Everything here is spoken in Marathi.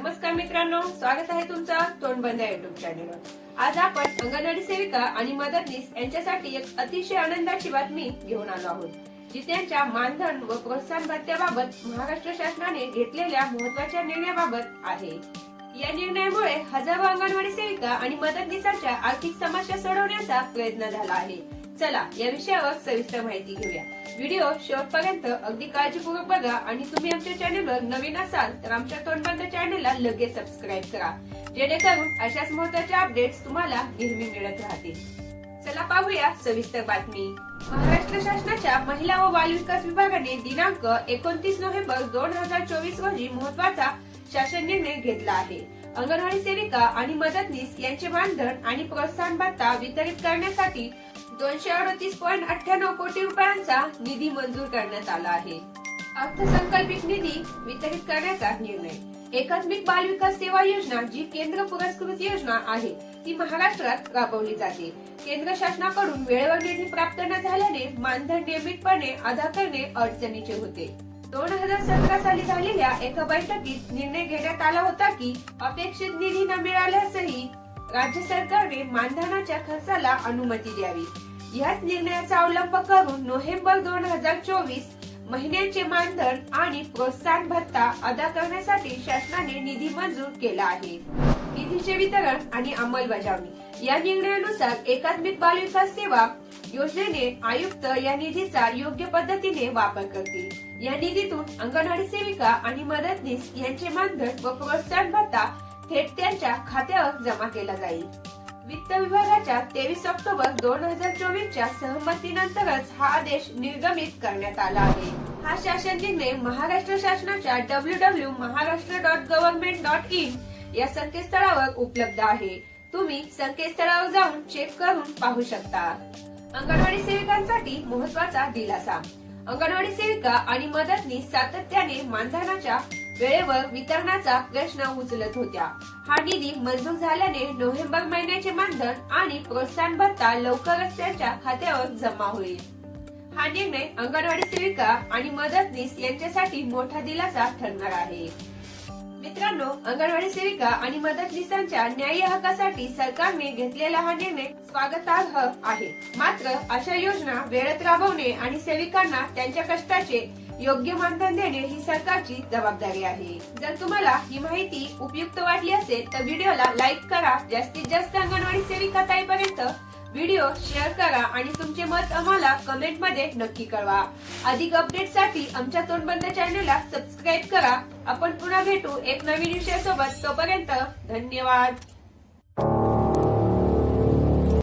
नमस्कार मित्रांनो स्वागत आहे तुमचं तोंडबंद युट्यूब चॅनेलवर आज आपण अंगणवाडी सेविका आणि मदतनीस यांच्यासाठी एक अतिशय आनंदाची बातमी घेऊन आलो आहोत जी त्यांच्या मानधन व प्रोत्साहन भत्त्याबाबत महाराष्ट्र शासनाने घेतलेल्या महत्त्वाच्या निर्णयाबाबत आहे. या निर्णयामुळे हजारो अंगणवाडी सेविका आणि मदतनीसांच्या आर्थिक समस्या सोडवण्याचा प्रयत्न झाला आहे. चला या विषयावर सविस्तर माहिती घेऊया. व्हिडिओ शेवटपर्यंत अगदी काळजीपूर्वक बघा आणि तुम्ही आमच्या चॅनेलवर नवीन असाल तर आमच्या तोंडबंद चॅनेलला लगेच सबस्क्राईब करा. जेणेकरून अशाच महत्त्वाच्या अपडेट्स तुम्हाला नेहमी मिळत राहतील. चला पाहूया सविस्तर बातमी. महाराष्ट्र शासनाच्या महिला व बाल विकास विभागाने दिनांक एकोणतीस नोव्हेंबर दोन हजार चोवीस रोजी महत्त्वाचा शासन निर्णय घेतला आहे. अंगणवाडी सेविका आणि मदतनीस यांचे मानधन आणि प्रोत्साहन भत्ता वितरित करण्यासाठी दोनशे अडतीस पॉईंट अठ्ठ्याण्णव कोटी रुपयांचा निधी मंजूर करण्यात आला आहे. अर्थसंकल्पित निधी वितरित करण्याचा निर्णय. एकात्मिक बाल विकास सेवा योजना जी केंद्र पुरस्कृत योजना आहे ती महाराष्ट्रात राबवली जाते. केंद्र शासनाकडून वेळेवर निधी प्राप्त न झाल्याने मानधन नियमितपणे अदा करणे अडचणीचे होते. दोन हजार सतरा साली झालेल्या एका बैठकीत निर्णय घेण्यात आला होता की अपेक्षित निधी न मिळाल्यासही राज्य सरकारने मानधनाच्या खर्चाला अनुमती द्यावी. याच निर्णयाचा अवलंब करून नोव्हेंबर दोन हजार चोवीस महिन्याचे मानधन आणि प्रोत्साहन भत्ता अदा करण्यासाठी शासनाने निधी मंजूर केला आहे. निधीचे वितरण आणि अंमलबजावणी. या निर्णयानुसार एकात्मिक बाल विकास सेवा योजनेने आयुक्त या निधीचा योग्य पद्धतीने वापर करतील. या निधीतून अंगणवाडी सेविका आणि मदतनीस यांचे मानधन व प्रोत्साहन भत्ता थेट त्यांच्या खात्यावर जमा केला जाईल. वित्त विभागाच्या तेवीस ऑक्टोबर दोन हजार चोवीसच्या सहमतीनंतरच हा आदेश निर्गमित करण्यात आला आहे. हा शासन निर्णय महाराष्ट्र शासनाच्या W W Maharashtra dot government dot in या संकेतस्थळावर उपलब्ध आहे. तुम्ही संकेतस्थळावर जाऊन चेक करून पाहू शकता. अंगणवाडी सेविकांसाठी महत्त्वाचा दिलासा. अंगणवाडी सेविका आणि मदतनी सातत्याने मानधनाच्या वेळेवर वितरणाचा प्रश्न उचलत होत्या. हा निधी मंजूर झाल्याने नोव्हेंबर महिन्याचे मानधन आणि प्रोत्साहन भत्ता लवकरच त्यांच्या खात्यावर जमा होईल. हा निर्णय अंगणवाडी सेविका आणि मदतनीस यांच्यासाठी मोठा दिलासा ठरणार आहे. मित्रांनो अंगणवाडी सेविका आणि मदतनीसांच्या न्याय्य हक्कासाठी सरकारने घेतलेला हा निर्णय स्वागतार्ह आहे. मात्र अशा योजना वेळेत राबवणे आणि सेविकांना त्यांच्या कष्टाचे योग्य मानधन देणे ही सरकारची जबाबदारी आहे. जर तुम्हाला ही माहिती उपयुक्त वाटली असेल तर व्हिडिओला लाईक करा. जास्तीत जास्त अंगणवाडी सेविका ताईपर्यंत व्हिडिओ शेअर करा आणि तुमचे मत आम्हाला कमेंटमध्ये नक्की कळवा. अधिक अपडेटसाठी आमच्या तोंडबंद चॅनलला सबस्क्राईब करा. आपण पुन्हा भेटू एक नवीन विषयासोबत. तोपर्यंत धन्यवाद.